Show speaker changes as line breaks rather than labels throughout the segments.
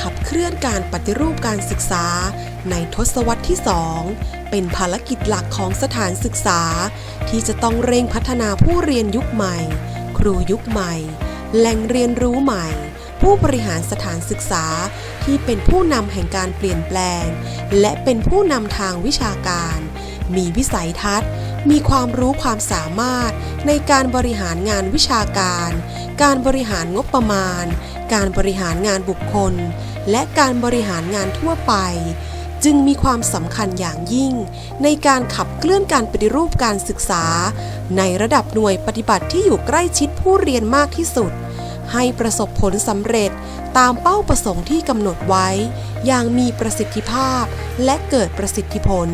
ขับเคลื่อนการปฏิรูปการศึกษา ในทศวรรษที่ 2 เป็นภารกิจหลักของสถานศึกษา ที่จะต้องเร่งพัฒนาผู้เรียนยุคใหม่ ครูยุคใหม่ แหล่งเรียนรู้ใหม่ ผู้บริหารสถานศึกษา ที่เป็นผู้นำแห่งการเปลี่ยนแปลง และเป็นผู้นำทางวิชาการ มีวิสัยทัศน์ มีความรู้ความสามารถในการบริหารงานวิชาการ การบริหารงบประมาณ การบริหารงานบุคคล และการบริหารงานทั่วไป จึงมีความสำคัญอย่างยิ่ง ในการขับเคลื่อนการปฏิรูปการศึกษา ในระดับหน่วยปฏิบัติที่อยู่ใกล้ชิดผู้เรียนมากที่สุด ให้ประสบผลสำเร็จตามเป้าประสงค์ที่กำหนดไว้ อย่างมีประสิทธิภาพและเกิดประสิทธิผล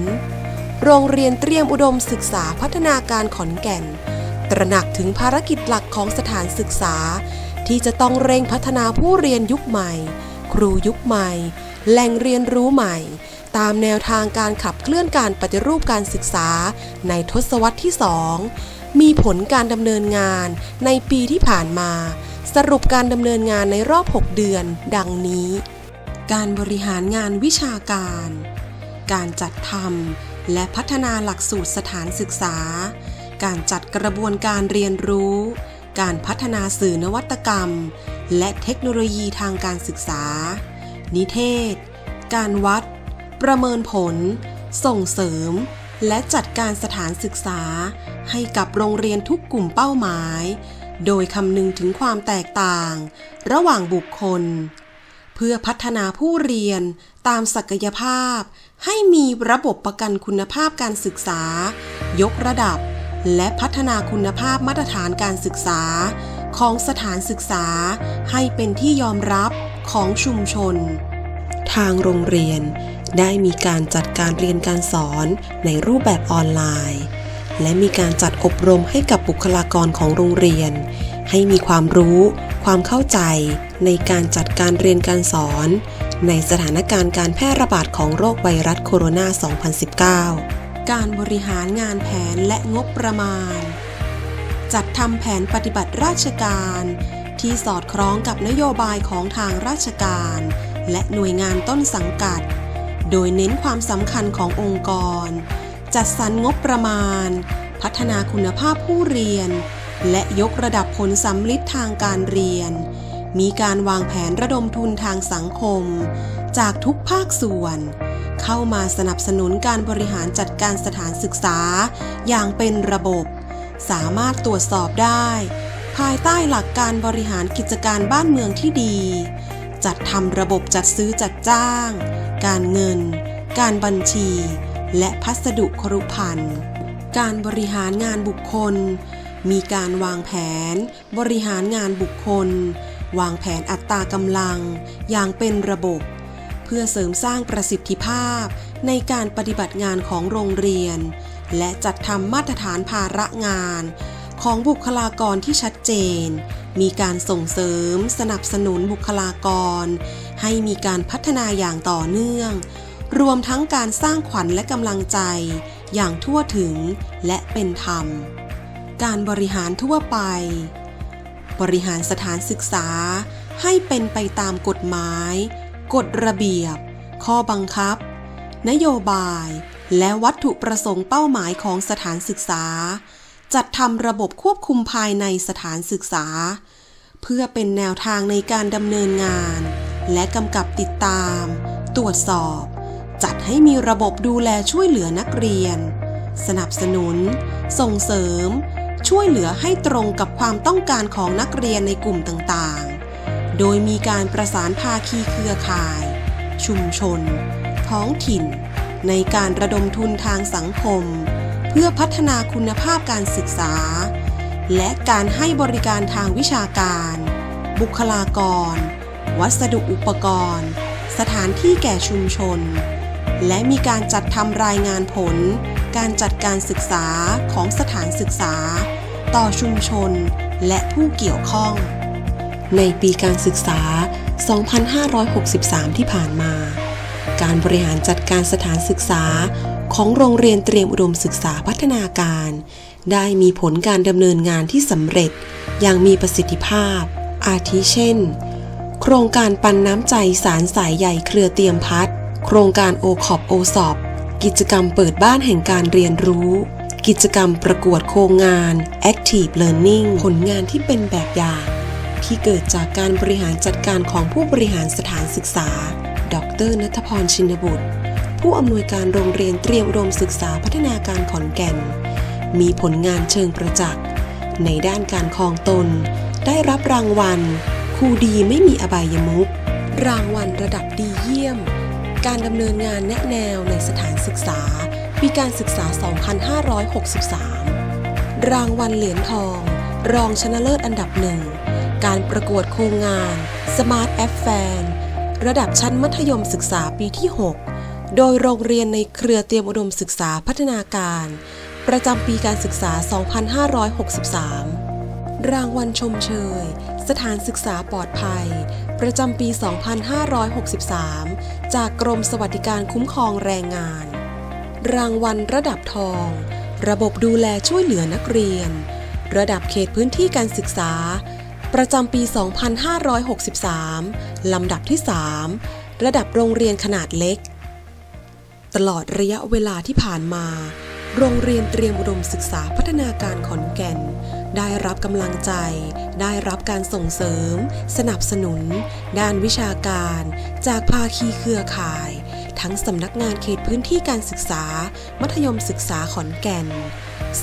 โรงเรียนเตรียมอุดมศึกษาพัฒนาการขอนแก่น ตระหนักถึงภารกิจหลักของสถานศึกษา ที่จะต้องเร่งพัฒนาผู้เรียนยุคใหม่ ครูยุคใหม่ แหล่งเรียนรู้ใหม่ ตามแนวทางการขับเคลื่อนการปฏิรูปการศึกษา ในทศวรรษที่2มีผลการดำเนินงานในปีที่ผ่านมา สรุปการดำเนินงานในรอบ 6 เดือน ดังนี้ การบริหารงานวิชาการ การจัดทำ และพัฒนาหลักสูตรสถานศึกษา การจัดกระบวนการเรียนรู้ การพัฒนาสื่อนวัตกรรม และเทคโนโลยีทางการศึกษา นิเทศ การวัด ประเมินผล ส่งเสริม และจัดการสถานศึกษา ให้กับโรงเรียนทุกกลุ่มเป้าหมาย โดยคำนึงถึงความแตกต่าง ระหว่างบุคคล เพื่อพัฒนาผู้เรียนตามศักยภาพ ให้มีระบบประกันคุณภาพการศึกษา ยกระดับ และพัฒนาคุณภาพมาตรฐานการศึกษา ของสถานศึกษา ให้เป็นที่ยอมรับของชุมชน ทางโรงเรียนได้มีการจัดการเรียนการสอนในรูปแบบออนไลน์ และมีการจัดอบรมให้กับบุคลากรของโรงเรียน ให้มีความรู้ ความเข้าใจในการจัดการเรียนการสอน ในสถานการณ์การแพร่ระบาดของโรคไวรัสโคโรนา 2019 การบริหารงานแผนและงบประมาณ จัดทำแผนปฏิบัติราชการ ที่สอดคล้องกับนโยบายของทางราชการ และหน่วยงานต้นสังกัด โดยเน้นความสำคัญขององค์กร จัดสรรงบประมาณ พัฒนาคุณภาพผู้เรียน และยกระดับผลสำลิดทางการเรียน มีการวางแผนระดมทุนทางสังคม จากทุกภาคส่วน เข้ามาสนับสนุนการบริหารจัดการสถานศึกษา อย่างเป็นระบบ สามารถตรวจสอบได้ ภายใต้หลักการบริหารกิจการบ้านเมืองที่ดี จัดทำระบบจัดซื้อจัดจ้าง การเงิน การบัญชี และพัสดุครุพันธ์การบริหารงานบุคคล มีการวางแผน บริหารงานบุคคล วางแผนอัตรากำลังอย่างเป็นระบบ เพื่อเสริมสร้างประสิทธิภาพในการปฏิบัติงานของโรงเรียน และจัดทำมาตรฐานภาระงาน ของบุคลากรที่ชัดเจน มีการส่งเสริมสนับสนุนบุคลากร ให้มีการพัฒนาอย่างต่อเนื่อง รวมทั้งการสร้างขวัญและกำลังใจอย่างทั่วถึงและเป็นธรรม การบริหารทั่วไป บริหารสถานศึกษา ให้เป็นไปตามกฎหมาย กฎระเบียบ ข้อบังคับ นโยบาย และวัตถุประสงค์เป้าหมายของสถานศึกษา จัดทำระบบควบคุมภายในสถานศึกษา เพื่อเป็นแนวทางในการดำเนินงาน และกำกับติดตาม ตรวจสอบ จัดให้มีระบบดูแลช่วยเหลือนักเรียน สนับสนุน ส่งเสริม ช่วยเหลือให้ตรงกับความต้องการของนักเรียนในกลุ่มต่างๆ โดยมีการประสานภาคีเครือข่าย ชุมชน ท้องถิ่น ในการระดมทุนทางสังคม เพื่อพัฒนาคุณภาพการศึกษา และการให้บริการทางวิชาการ บุคลากร วัสดุอุปกรณ์ สถานที่แก่ชุมชน และมีการจัดทำรายงานผลการจัดการศึกษาของสถานศึกษา ต่อชุมชน และผู้เกี่ยวข้อง ในปีการศึกษา 2563 ที่ผ่านมา การบริหารจัดการสถานศึกษาของโรงเรียนเตรียมอุดมศึกษาพัฒนาการ ได้มีผลการดำเนินงานที่สำเร็จอย่างมีประสิทธิภาพ อาทิเช่น โครงการปันน้ำใจสารสายใหญ่เครือเตรียมพัดโครงการโอคอปโอสอบ กิจกรรมเปิดบ้านแห่งการเรียนรู้ กิจกรรมประกวดโครงงาน Active Learning ผลงานที่เป็นแบบอย่าง ที่เกิดจากการบริหารจัดการของผู้บริหารสถานศึกษา ดรนัทพรชินบุตร ผู้อำนวยการโรงเรียนเตรียมอุดมศึกษาพัฒนาการขอนแก่น มีผลงานเชิงประจักษ์ ในด้านการคลองตน ได้รับรางวัลครูดีไม่มีอบายมุขรางวัลระดับดีเยี่ยม การดำเนินงานแนะแนวในสถานศึกษา ปีการศึกษา 2563 รางวัลเหรียญทอง รองชนะเลิศอันดับหนึ่ง การประกวดโครงงาน Smart App Fan ระดับชั้นมัธยมศึกษาปีที่ 6 โดยโรงเรียนในเครือเตรียมอุดมศึกษาพัฒนาการ ประจำปีการศึกษา 2563 รางวัลชมเชย สถานศึกษาปลอดภัย ประจำปี 2563 จากกรมสวัสดิการคุ้มครองแรงงาน รางวัลระดับทอง ระบบดูแลช่วยเหลือนักเรียน ระดับเขตพื้นที่การศึกษา ประจำปี 2563 ลำดับที่ 3 ระดับโรงเรียนขนาดเล็ก ตลอดระยะเวลาที่ผ่านมา โรงเรียนเตรียมอุดมศึกษาพัฒนาการขอนแก่น ได้รับกำลังใจ ได้รับการส่งเสริม สนับสนุน ด้านวิชาการ จากภาคีเครือข่าย ทั้งสำนักงานเขตพื้นที่การศึกษา มัธยมศึกษาขอนแก่น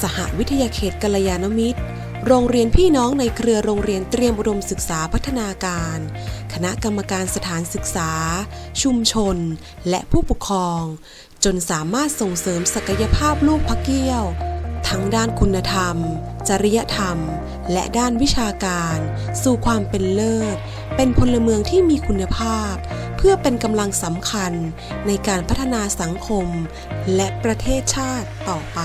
สหวิทยาเขตกัลยาณมิตร โรงเรียนพี่น้องในเครือโรงเรียนเตรียมอุดมศึกษาพัฒนาการ คณะกรรมการสถานศึกษา ชุมชน และผู้ปกครอง จนสามารถส่งเสริมศักยภาพลูกพระเกี้ยว ทั้งด้านคุณธรรม จริยธรรม และด้านวิชาการ สู่ความเป็นเลิศ เป็นพลเมืองที่มีคุณภาพ เพื่อเป็นกำลังสำคัญในการพัฒนาสังคม และประเทศชาติต่อไป